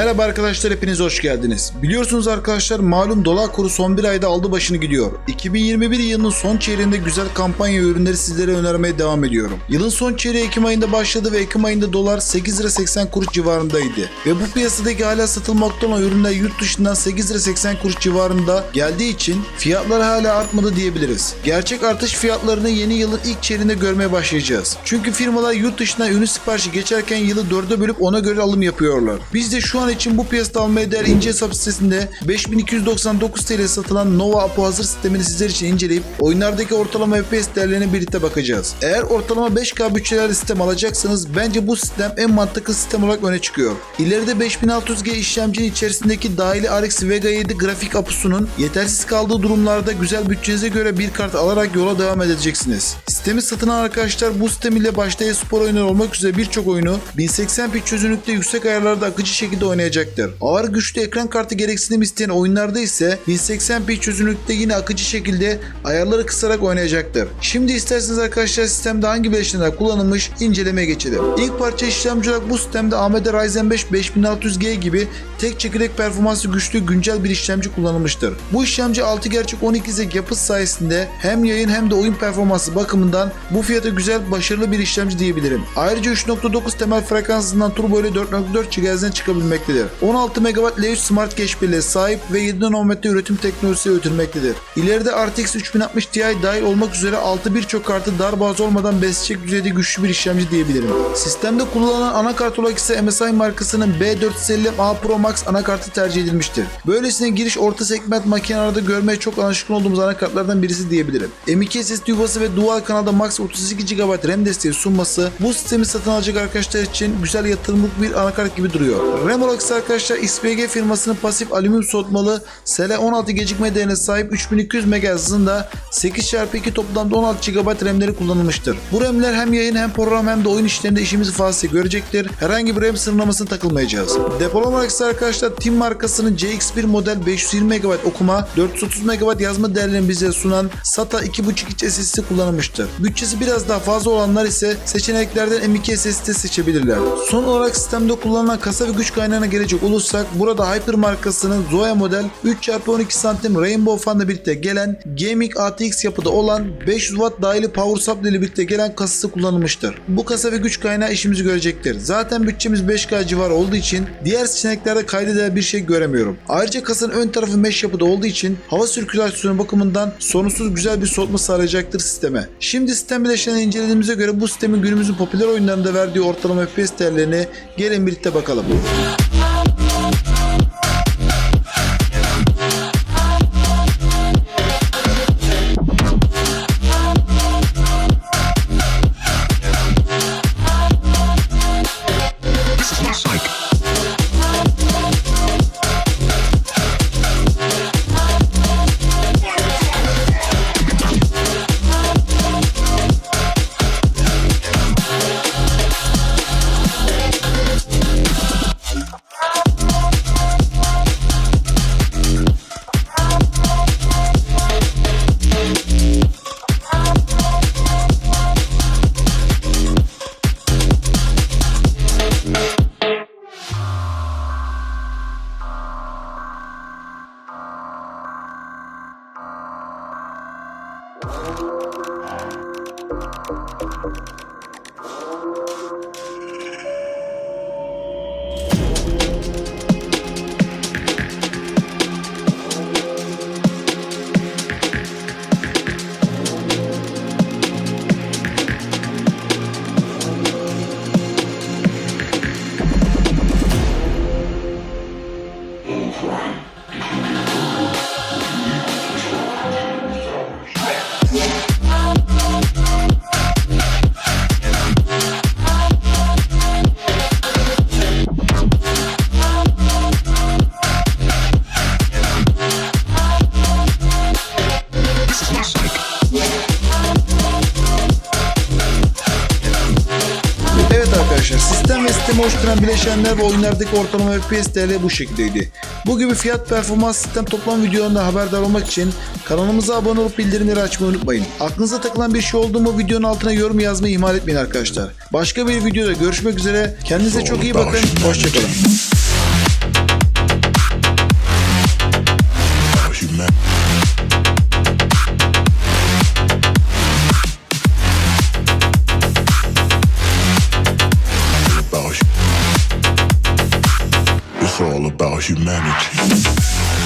Merhaba arkadaşlar hepiniz hoş geldiniz. Biliyorsunuz arkadaşlar malum dolar kuru son bir ayda aldı başını gidiyor. 2021 yılının son çeyreğinde güzel kampanya ürünleri sizlere önermeye devam ediyorum. Yılın son çeyreği Ekim ayında başladı ve Ekim ayında dolar 8 lira 80 kuruş civarındaydı. Ve bu piyasadaki hala satılmakta olan ürünler yurt dışından 8 lira 80 kuruş civarında geldiği için fiyatlar hala artmadı diyebiliriz. Gerçek artış fiyatlarını yeni yılın ilk çeyreğinde görmeye başlayacağız. Çünkü firmalar yurt dışından ürün siparişi geçerken yılı dörde bölüp ona göre alım yapıyorlar. Biz de şu an için bu piyasada almaya değer ince hesap sitesinde 5299 TL satılan Nova Apo hazır sistemini sizler için inceleyip oyunlardaki ortalama FPS değerlerine birlikte bakacağız. Eğer ortalama 5K bütçelerle sistem alacaksanız bence bu sistem en mantıklı sistem olarak öne çıkıyor. İleride 5600G işlemcinin içerisindeki dahili RX Vega 7 grafik apusunun yetersiz kaldığı durumlarda güzel bütçenize göre bir kart alarak yola devam edeceksiniz. Sistemi satın alan arkadaşlar bu sistem ile başta e-spor oyunları olmak üzere birçok oyunu 1080p çözünürlükte yüksek ayarlarda akıcı şekilde oynayacaktır. Ağır güçlü ekran kartı gereksinim isteyen oyunlarda ise 1080p çözünürlükte yine akıcı şekilde ayarları kısarak oynayacaktır. Şimdi isterseniz arkadaşlar sistemde hangi bileşenler kullanılmış incelemeye geçelim. İlk parça işlemci olarak bu sistemde AMD Ryzen 5 5600G gibi tek çekirdek performansı güçlü güncel bir işlemci kullanılmıştır. Bu işlemci 6 gerçek 12 zek yapısı sayesinde hem yayın hem de oyun performansı bakımından bu fiyata güzel başarılı bir işlemci diyebilirim. Ayrıca 3.9 temel frekansından turbo ile 4.4 GHz'den çıkabilmektedir. 16 MB L3 Smart Cache birliğe sahip ve 7 nanometre üretim teknolojisiyle üretilmektedir. İleride RTX 3060 Ti dahil olmak üzere 6 birçok kartı dar boğaz olmadan besleyecek düzeyde güçlü bir işlemci diyebilirim. Sistemde kullanılan anakart olarak ise MSI markasının B450A Pro Max anakartı tercih edilmiştir. Böylesine giriş orta segment makinelerde görmeye çok alışkın olduğumuz anakartlardan birisi diyebilirim. M.2 SSD yuvası ve dual kanalda max 32 GB RAM desteği sunması bu sistemi satın alacak arkadaşlar için güzel yatırımlık bir anakart gibi duruyor. RAM olarak ise arkadaşlar XPG firmasının pasif alüminyum soğutmalı SL16 gecikme değerine sahip 3200 MHz hızında 8x2 toplamda 16 GB RAM'leri kullanılmıştır. Bu RAM'ler hem yayın hem program hem de oyun işlerinde işimizi fazla görecektir. Herhangi bir RAM sınırlamasına takılmayacağız. Depolama olarak ise arkadaşlar Tim markasının CX1 model 520 MB okuma 430 MB yazma değerlerini bize sunan SATA 2.5 inç SSD kullanılmıştır. Bütçesi biraz daha fazla olanlar ise seçeneklerden M.2 SSD seçebilirler. Son olarak sistemde kullanılan kasa ve güç kaynağına gelecek olursak burada Hyper markasının Zoya model 3x12 santim Rainbow Fan ile birlikte gelen Gaming ATX yapıda olan 500 Watt dahili Power Supply ile birlikte gelen kasası kullanılmıştır. Bu kasa ve güç kaynağı işimizi görecektir. Zaten bütçemiz 5K civarı olduğu için diğer seçeneklerde kaydedilen bir şey göremiyorum. Ayrıca kasanın ön tarafı mesh yapıda olduğu için hava sirkülasyonu bakımından sorunsuz güzel bir soğutma sağlayacaktır sisteme. Şimdi sistem bileşenlerini incelediğimize göre bu sistemin günümüzün popüler oyunlarında verdiği ortalama FPS değerlerini gelin birlikte bakalım. This Arkadaşlar sistem ve sistemi oluşturan bileşenler ve oyunlardaki ortalama FPS değerleri bu şekildeydi. Bu gibi fiyat performans sistem toplam videolarında haberdar olmak için kanalımıza abone olup bildirimleri açmayı unutmayın. Aklınıza takılan bir şey oldu mu videonun altına yorum yazmayı ihmal etmeyin arkadaşlar. Başka bir videoda görüşmek üzere. Kendinize çok iyi bakın. Hoşçakalın. About humanity.